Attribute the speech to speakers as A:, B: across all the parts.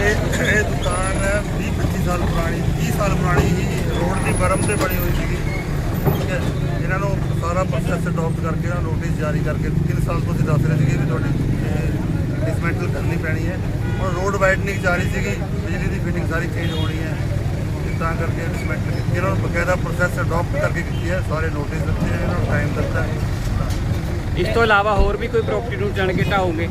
A: ਇਹ ਇਹ ਦੁਕਾਨ 20 25 ਸਾਲ ਪੁਰਾਣੀ 30 ਸਾਲ ਪੁਰਾਣੀ ਹੀ ਰੋਡ ਦੀ ਬਰਮ ਤੇ ਬਣੀ ਹੋਈ ਸੀਗੀ। ਠੀਕ ਹੈ ਇਹਨਾਂ ਨੂੰ ਸਾਰਾ ਪ੍ਰੋਸੈਸ ਅਡਾਪਟ ਕਰਕੇ ਇਹਨਾਂ ਨੋਟਿਸ ਜਾਰੀ ਕਰਕੇ 3 ਸਾਲ ਤੋਂ ਅਸੀਂ ਦੱਸ ਰਹੇ ਸੀਗੇ ਵੀ ਤੁਹਾਡੀ ਡਿਸਮੈਂਟਲ ਕਰਨੀ ਪੈਣੀ ਹੈ। ਹੁਣ ਰੋਡ ਵਾਈਡਨਿੰਗ ਜਾਰੀ ਸੀਗੀ, ਬਿਜਲੀ ਦੀ ਫਿਟਿੰਗ ਸਾਰੀ ਚੇਂਜ ਹੋਣੀ ਹੈ। ਤੇ ਤਾਂ ਕਰਕੇ ਡਿਸਮੈਂਟਲ ਕੀਤੀ। ਇਹਨਾਂ ਨੂੰ ਬਕਾਇਦਾ ਪ੍ਰੋਸੈਸ ਅਡਾਪਟ ਕਰਕੇ ਕੀਤੀ ਹੈ। ਸਾਰੇ ਨੋਟਿਸ ਦਿੱਤੇ ਇਹਨਾਂ ਨੂੰ ਟਾਈਮ ਦਿੱਤਾ ਹੈ।
B: ਇਸ ਤੋਂ ਇਲਾਵਾ ਹੋਰ ਵੀ ਕੋਈ ਪ੍ਰਾਪਰਟੀ ਨੂੰ ਜਾਣ ਕੇ ਢਾਓਗੇ?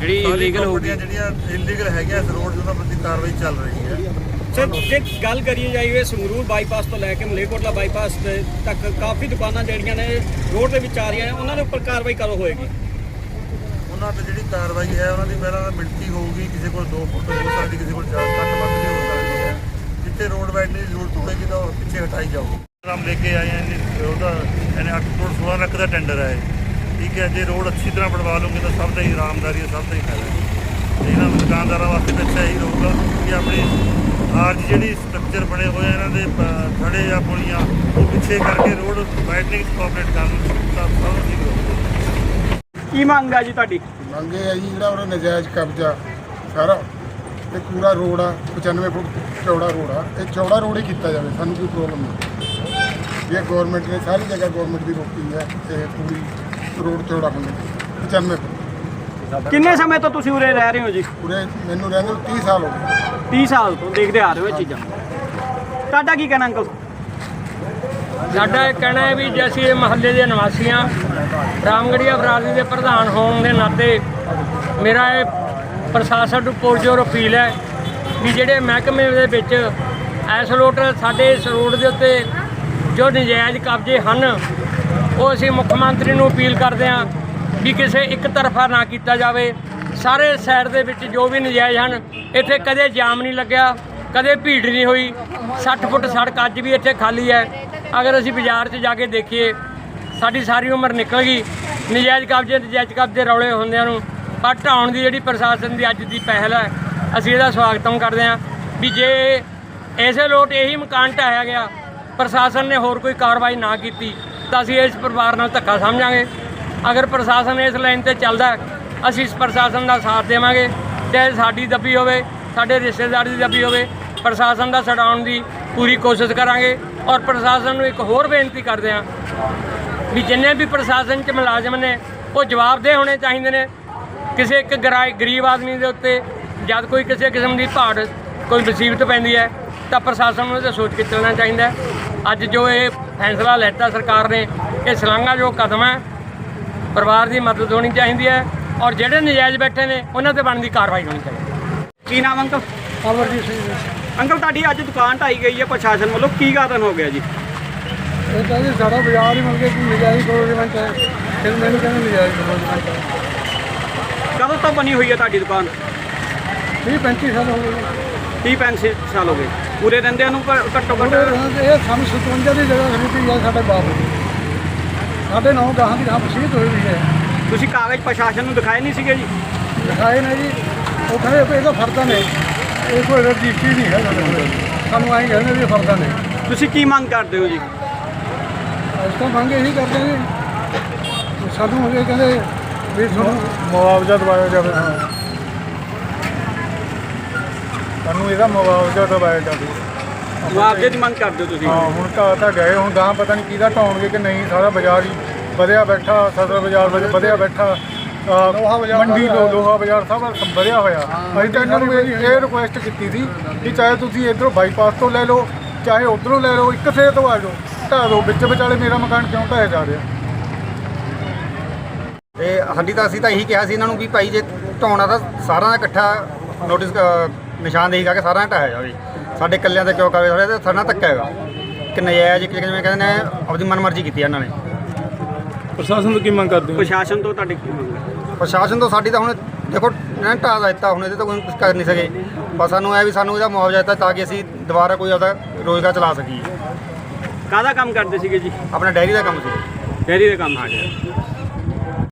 B: ਜਿਹੜੀ ਇਲੀਗਲ ਹੋਊਗੀ।
A: properties ਜਿਹੜੀਆਂ ਇਲੀਗਲ ਹੈਗੀਆਂ ਇਸ ਰੋਡ 'ਤੇ ਉਹਨਾਂ ਪ੍ਰਤੀ ਕਾਰਵਾਈ ਚੱਲ ਰਹੀ ਹੈ।
C: ਸਰ ਜੇ ਗੱਲ ਕਰੀਏ ਜਾਈਏ ਸੰਗਰੂਰ ਬਾਈਪਾਸ ਤੋਂ ਲੈ ਕੇ ਮਲੇਕੋਟਲਾ ਬਾਈਪਾਸ ਤੱਕ ਕਾਫੀ ਦੁਕਾਨਾਂ ਜਿਹੜੀਆਂ ਨੇ ਰੋਡ ਦੇ ਵਿੱਚ ਆ ਰਹੀਆਂ ਨੇ ਉਹਨਾਂ ਦੇ ਉੱਪਰ ਕਾਰਵਾਈ ਕਦੋਂ ਹੋਏਗੀ?
A: ਉਹਨਾਂ ਤੇ ਜਿਹੜੀ ਕਾਰਵਾਈ ਹੈ ਉਹਨਾਂ ਦੀ ਪਹਿਲਾਂ ਤਾਂ ਮਿਣਤੀ ਹੋਊਗੀ ਕਿਸੇ ਕੋਲ 2 ਫੁੱਟ ਹੋ ਸਕਦੀ ਕਿਸੇ ਕੋਲ 4 ਘੱਟ ਵੱਧ ਵੀ ਹੋ ਸਕਦੀ ਹੈ। ਜਿੱਥੇ ਰੋਡ ਵਾਈਡਨਿੰਗ ਦੀ ਜ਼ਰੂਰਤ ਹੋਵੇਗੀ ਤਾਂ ਉਹ ਪਿੱਛੇ ਹਟਾਈ ਜਾਊਗੀ। ਰਾਮ ਲੈ ਕੇ ਆਏ ਹਾਂ ਇਹਨੇ- ਉਹਦਾ ਇਹਨੇ 8 ਕਰੋੜ 16 ਲੱਖ ਦਾ ਟੈਂਡਰ ਹੈ। ਠੀਕ ਹੈ ਜੇ ਰੋਡ ਅੱਛੀ ਤਰ੍ਹਾਂ ਬਣਵਾ ਲਓਗੇ ਤਾਂ ਸਭ ਦਾ ਹੀ ਆਰਾਮਦਾਰੀ ਹੈ ਸਭ ਦਾ ਹੀ ਫਾਇਦਾ ਹੈ। ਤੇ ਇਹਨਾਂ ਦੁਕਾਨਦਾਰਾਂ ਵਾਸਤੇ ਤਾਂ ਅੱਛਾ ਹੀ ਰਹੂਗਾ ਕਿ ਆਪਣੀ ਆਰਜ ਜਿਹੜੀ ਸਟਰਕਚਰ ਬਣੇ ਹੋਏ ਆ ਇਹਨਾਂ ਦੇ ਖੜੇ ਜਾਂ ਪੁਲੀਆਂ ਉਹ ਪਿੱਛੇ ਕਰਕੇ ਰੋਡ ਵਾਈਡਨਿੰਗ ਕੋਆਪਰੇਟ ਕਰਨ ਤਾਂ ਸਭ ਨੂੰ ਠੀਕ ਰਹੂਗਾ।
C: ਕੀ ਮੰਗ ਆ ਜੀ ਤੁਹਾਡੀ?
D: ਮੰਗੇ ਆ ਜੀ ਜਿਹੜਾ ਉਹਦਾ ਨਜਾਇਜ਼ ਕਬਜ਼ਾ ਸਾਰਾ ਇਹ ਪੂਰਾ ਰੋਡ ਆ 95 ਫੁੱਟ ਚੌੜਾ ਰੋਡ ਆ। ਇਹ ਚੌੜਾ ਰੋਡ ਹੀ ਕੀਤਾ ਜਾਵੇ ਸਾਨੂੰ ਕੋਈ ਪ੍ਰੋਬਲਮ ਨਹੀਂ। ਇਹ ਗਵਰਨਮੈਂਟ ਨੇ ਸਾਰੀ ਜਗ੍ਹਾ ਗਵਰਨਮੈਂਟ ਦੀ ਰੋਕੀ ਹੈ ਇਹ ਪੂਰੀ ਰੋਡ ਚੌੜਾ ਹੋਣਾ 95 ਫੁੱਟ।
C: ਕਿੰਨੇ ਸਮੇਂ ਤੋਂ ਤੁਸੀਂ ਉਰੇ ਰਹਿ ਰਹੇ ਹੋ ਜੀ?
D: ਪੂਰੇ ਮੈਨੂੰ ਰਹਿੰਦੇ ਨੂੰ 30 ਸਾਲ ਹੋ ਗਏ।
C: 30 ਸਾਲ ਤੋਂ ਦੇਖਦੇ ਆ ਰਹੇ ਹੋ ਇਹ ਚੀਜ਼ਾਂ। ਤੁਹਾਡਾ ਕੀ ਕਹਿਣਾ ਅੰਕਲ?
E: ਸਾਡਾ ਇਹ ਕਹਿਣਾ ਹੈ ਵੀ ਜੇ ਅਸੀਂ ਇਹ ਮਹੱਲੇ ਦੇ ਨਿਵਾਸੀ ਹਾਂ ਰਾਮਗੜੀਆ ਬਰਾਦਰੀ ਦੇ ਪ੍ਰਧਾਨ ਹੋਣ ਦੇ ਨਾਤੇ ਮੇਰਾ ਇਹ ਪ੍ਰਸ਼ਾਸਨ ਨੂੰ ਪੁਰਜੋਰ ਅਪੀਲ ਹੈ ਵੀ ਜਿਹੜੇ ਮਹਿਕਮੇ ਦੇ ਵਿੱਚ ਐਸ ਲੋਟ ਸਾਡੇ ਇਸ ਰੋਡ ਦੇ ਉੱਤੇ ਜੋ ਨਜਾਇਜ਼ ਕਬਜ਼ੇ ਹਨ ਉਹ ਅਸੀਂ ਮੁੱਖ ਮੰਤਰੀ ਨੂੰ ਅਪੀਲ ਕਰਦੇ ਹਾਂ ਵੀ ਕਿਸੇ ਇੱਕ ਤਰਫਾ ਨਾ ਕੀਤਾ ਜਾਵੇ। ਸਾਰੇ ਸਾਈਡ ਦੇ ਵਿੱਚ ਜੋ ਵੀ ਨਜਾਇਜ਼ ਹਨ, ਇੱਥੇ ਕਦੇ ਜਾਮ ਨਹੀਂ ਲੱਗਿਆ, ਕਦੇ ਭੀੜ ਨਹੀਂ ਹੋਈ। 60 ਫੁੱਟ ਸੜਕ ਅੱਜ ਵੀ ਇੱਥੇ ਖਾਲੀ ਹੈ। ਅਗਰ ਅਸੀਂ ਬਾਜ਼ਾਰ 'ਚ ਜਾ ਕੇ ਦੇਖੀਏ, ਸਾਡੀ ਸਾਰੀ ਉਮਰ ਨਿਕਲ ਗਈ। ਨਜਾਇਜ਼ ਕਬਜ਼ੇ ਨਜਾਇਜ਼ ਕਬਜ਼ੇ ਰੌਲੇ ਹੁੰਦਿਆਂ ਨੂੰ ਪਰ ਢਾਉਣ ਦੀ ਜਿਹੜੀ ਪ੍ਰਸ਼ਾਸਨ ਦੀ ਅੱਜ ਦੀ ਪਹਿਲ ਹੈ, ਅਸੀਂ ਇਹਦਾ ਸਵਾਗਤਮ ਕਰਦੇ ਹਾਂ। ਵੀ ਜੇ ਐਸੇ ਲੋਟ ਇਹੀ ਮਕਾਨ ਢਾਇਆ ਗਿਆ, ਪ੍ਰਸ਼ਾਸਨ ਨੇ ਹੋਰ ਕੋਈ ਕਾਰਵਾਈ ਨਾ ਕੀਤੀ ਤਾਂ ਅਸੀਂ ਇਸ ਪਰਿਵਾਰ ਨਾਲ ਧੱਕਾ ਸਮਝਾਂਗੇ। ਅਗਰ ਪ੍ਰਸ਼ਾਸਨ ਇਸ ਲਾਈਨ ਤੇ ਚੱਲਦਾ ਅਸੀਂ ਇਸ ਪ੍ਰਸ਼ਾਸਨ ਦਾ ਸਾਥ ਦੇਵਾਂਗੇ। ਚਾਹੇ ਸਾਡੀ ਦੱਬੀ ਹੋਵੇ, ਸਾਡੇ ਰਿਸ਼ਤੇਦਾਰ ਦੀ ਦੱਬੀ ਹੋਵੇ, ਪ੍ਰਸ਼ਾਸਨ ਦਾ ਛਡਾਉਣ ਦੀ ਪੂਰੀ ਕੋਸ਼ਿਸ਼ ਕਰਾਂਗੇ। ਔਰ ਪ੍ਰਸ਼ਾਸਨ ਨੂੰ ਇੱਕ ਹੋਰ ਬੇਨਤੀ ਕਰਦੇ ਹਾਂ ਵੀ ਜਿੰਨੇ ਵੀ ਪ੍ਰਸ਼ਾਸਨ 'ਚ ਮੁਲਾਜ਼ਮ ਨੇ, ਉਹ ਜਵਾਬਦੇਹ ਹੋਣੇ ਚਾਹੀਦੇ ਨੇ। ਕਿਸੇ ਇੱਕ ਗਰਾ- ਗਰੀਬ ਆਦਮੀ ਦੇ ਉੱਤੇ ਜਦ ਕੋਈ ਕਿਸੇ ਕਿਸਮ ਦੀ ਭਾੜ, ਕੋਈ ਮੁਸੀਬਤ ਪੈਂਦੀ ਹੈ, ਤਾਂ ਪ੍ਰਸ਼ਾਸਨ ਨੂੰ ਇਹ ਤੇ ਸੋਚ ਕੇ ਚੱਲਣਾ ਚਾਹੀਦਾ ਅੱਜ ਜੋ ਇਹ ਫੈਸਲਾ ਲੈਤਾ ਸਰਕਾਰ ਨੇ ਇਹ ਸ਼ਲਾਘਾਯੋਗ ਕਦਮ ਹੈ ਪਰਿਵਾਰ ਦੀ ਮਦਦ ਹੋਣੀ ਚਾਹੀਦੀ ਹੈ ਔਰ ਜਿਹੜੇ ਨਜਾਇਜ਼ ਬੈਠੇ ਨੇ ਉਹਨਾਂ ਤੇ ਬਣਦੀ ਕਾਰਵਾਈ ਹੋਣੀ ਚਾਹੀਦੀ ਹੈ।
C: ਕੀ ਨਾਮ ਅੰਕਲ?
F: ਅਮਰਜੀਤ ਸਿੰਘ ਜੀ।
C: ਅੰਕਲ ਤੁਹਾਡੀ ਅੱਜ ਦੁਕਾਨ ਢਾਈ ਗਈ ਹੈ ਪ੍ਰਸ਼ਾਸਨ ਵੱਲੋਂ ਕੀ ਕਾਰਨ ਹੋ ਗਿਆ ਜੀ?
F: ਇਹ ਤਾਂ ਜੀ ਸਾਡਾ ਬਾਜ਼ਾਰ ਹੀ ਮਿਲ ਗਿਆ ਕਿ ਨਜਾਇਜ਼ ਗਵਰਨਮੈਂਟ ਹੈ। ਫਿਰ ਮੈਨੂੰ ਕਹਿੰਦੇ ਨਜਾਇਜ਼ ਗਵਰਨਮੈਂਟ ਹੈ।
C: ਕਦੋਂ ਤੋਂ ਬਣੀ ਹੋਈ ਹੈ ਤੁਹਾਡੀ ਦੁਕਾਨ?
F: 30 35 ਸਾਲ ਹੋ ਗਏ।
C: 30 35 ਸਾਲ ਹੋ ਗਏ। ਪੂਰੇ ਰਹਿੰਦਿਆਂ ਨੂੰ ਘ- ਘੱਟੋ ਘੱਟ
F: ਇਹ ਸਾਨੂੰ 57 ਦੀ ਜਗ੍ਹਾ ਖਰੀਦੀ ਹੈ ਸਾਡੇ ਬਾਪ ਸਾਡੇ ਨੌ ਗਾਹਾਂ ਦੀ ਗਾਹਾਂ ਵਸੀਅਤ ਹੋਈ ਹੋਈ ਹੈ।
C: ਤੁਸੀਂ ਕਾਗਜ਼ ਪ੍ਰਸ਼ਾਸਨ ਨੂੰ ਦਿਖਾਏ ਨਹੀਂ ਸੀਗੇ ਜੀ?
F: ਦਿਖਾਏ ਨੇ ਜੀ। ਉਹ ਕਹਿੰਦੇ ਵੀ ਇਹਦਾ ਫਰਦਾ ਨੇ ਇਹ ਕੋਈ ਰਜਿਸਟਰੀ ਨਹੀਂ ਹੈ ਸਾਡੇ ਕੋਲ। ਸਾਨੂੰ ਐਂ ਕਹਿੰਦੇ ਵੀ ਇਹ ਫਰਦਾ ਨੇ
C: ਤੁਸੀਂ ਕੀ ਮੰਗ ਕਰਦੇ ਹੋ ਜੀ?
F: ਅਸੀਂ ਤਾਂ ਮੰਗ ਇਹੀ ਕਰਦੇ ਜੀ। ਸਾਨੂੰ ਇਹ ਕਹਿੰਦੇ ਵੀ ਤੁਹਾਨੂੰ
D: ਮੁਆਵਜ਼ਾ ਦਵਾਇਆ ਜਾਵੇ। ਸਾਨੂੰ ਇਹਦਾ ਮੁਆਵਜ਼ਾ ਦਵਾਇਆ ਜਾਵੇ
C: ਮੁਆਵਜ਼ੇ ਦੀ ਮੰਗ ਕਰਦੇ ਹੋ ਤੁਸੀਂ?
D: ਹਾਂ ਹੁਣ ਤਾਂ ਤਾਂ ਗਏ ਹੁਣ ਗਾਂ ਪਤਾ ਨਹੀਂ ਕਿਹਦਾ ਢਾਉਣਗੇ ਕਿ ਨਹੀਂ। ਸਾਰਾ ਬਾਜ਼ਾਰ ਹੀ ਵਧਿਆ ਬੈਠਾ ਸਦਰ ਬਾਜ਼ਾਰ ਵਧ- ਵਧਿਆ ਬੈਠਾ। ਮੰਡੀ ਲੋ ਲੋਹਾ ਬਾਜ਼ਾਰ ਸਭ ਵਧਿਆ ਹੋਇਆ। ਅਸੀਂ ਤਾਂ ਇਹਨਾਂ ਨੂੰ ਇਹ ਇਹ ਰਿਕੁਐਸਟ ਕੀਤੀ ਸੀ ਕਿ ਚਾਹੇ ਤੁਸੀਂ ਇਧਰੋਂ ਬਾਈਪਾਸ ਤੋਂ ਲੈ ਲਓ ਚਾਹੇ ਉਧਰੋਂ ਲੈ ਲਓ ਇੱਕ ਸੇ ਤੋਂ ਆ ਜਾਓ। ਢਾਹ ਦਿਓ ਵਿੱਚ ਵਿਚਾਲੇ ਮੇਰਾ ਮਕਾਨ ਕਿਉਂ ਢਾਇਆ ਜਾ ਰਿਹਾ?
G: ਤੇ ਸਾਡੀ ਤਾਂ ਅਸੀਂ ਤਾਂ ਇਹੀ ਕਿਹਾ ਸੀ ਇਹਨਾਂ ਨੂੰ ਵੀ ਭਾਈ ਜੇ ਢਾਉਣਾ ਤਾਂ ਸਾਰਿਆਂ ਦਾ ਇਕੱਠਾ ਨੋਟਿਸ ਨਿਸ਼ਾਨਦੇਹੀ ਕਰਕੇ ਸਾਰਿਆਂ ਦਾ ਢਾਇਆ ਜਾਵੇ ਸਾਡੇ ਇਕੱਲਿਆਂ ਤੇ ਕਿਉਂ ਕਰੇ ਸਾਡੇ ਤੇ ਸਾਡਾ ਧੱਕਾ ਹੈਗਾ। ਕਿ ਨਜਾਇਜ਼ ਕਿ ਜਿਵੇਂ ਕਹਿੰਦੇ ਨੇ ਆਪਣੀ ਮਨਮਰਜ਼ੀ ਕੀਤੀ ਇਹਨਾਂ ਨੇ।
F: ਪ੍ਰਸ਼ਾਸਨ ਤੋਂ ਕੀ ਮੰਗ ਕਰਦੇ
C: ਪ੍ਰਸ਼ਾਸਨ ਤੋਂ ਤੁਹਾਡੀ ਕੀ ਮੰਗ ਹੈ?
G: ਪ੍ਰਸ਼ਾਸਨ ਤੋਂ ਸਾਡੀ ਤਾਂ ਹੁਣ ਦੇਖੋ ਇਹਨਾਂ ਨੇ ਢਾਹ ਦਿੱਤਾ ਹੁਣ ਇਹਦੇ ਤੋਂ ਕੋਈ ਕੁਝ ਕਰ ਨਹੀਂ ਸਕੇ। ਬਸ ਸਾਨੂੰ ਇਹ ਵੀ ਸਾਨੂੰ ਇਹਦਾ ਮੁਆਵਜ਼ਾ ਦਿੱਤਾ ਤਾਂ ਕਿ ਅਸੀਂ ਦੁਬਾਰਾ ਕੋਈ ਆਪਦਾ ਰੋਜ਼ਗਾਰ ਚਲਾ ਸਕੀਏ।
C: ਕਾਹਦਾ ਕੰਮ ਕਰਦੇ ਸੀਗੇ ਜੀ?
G: ਆਪਣਾ ਡੈਰੀ ਦਾ ਕੰਮ ਸੀ।
C: ਡੈਰੀ ਦਾ ਕੰਮ ਆ ਗਿਆ।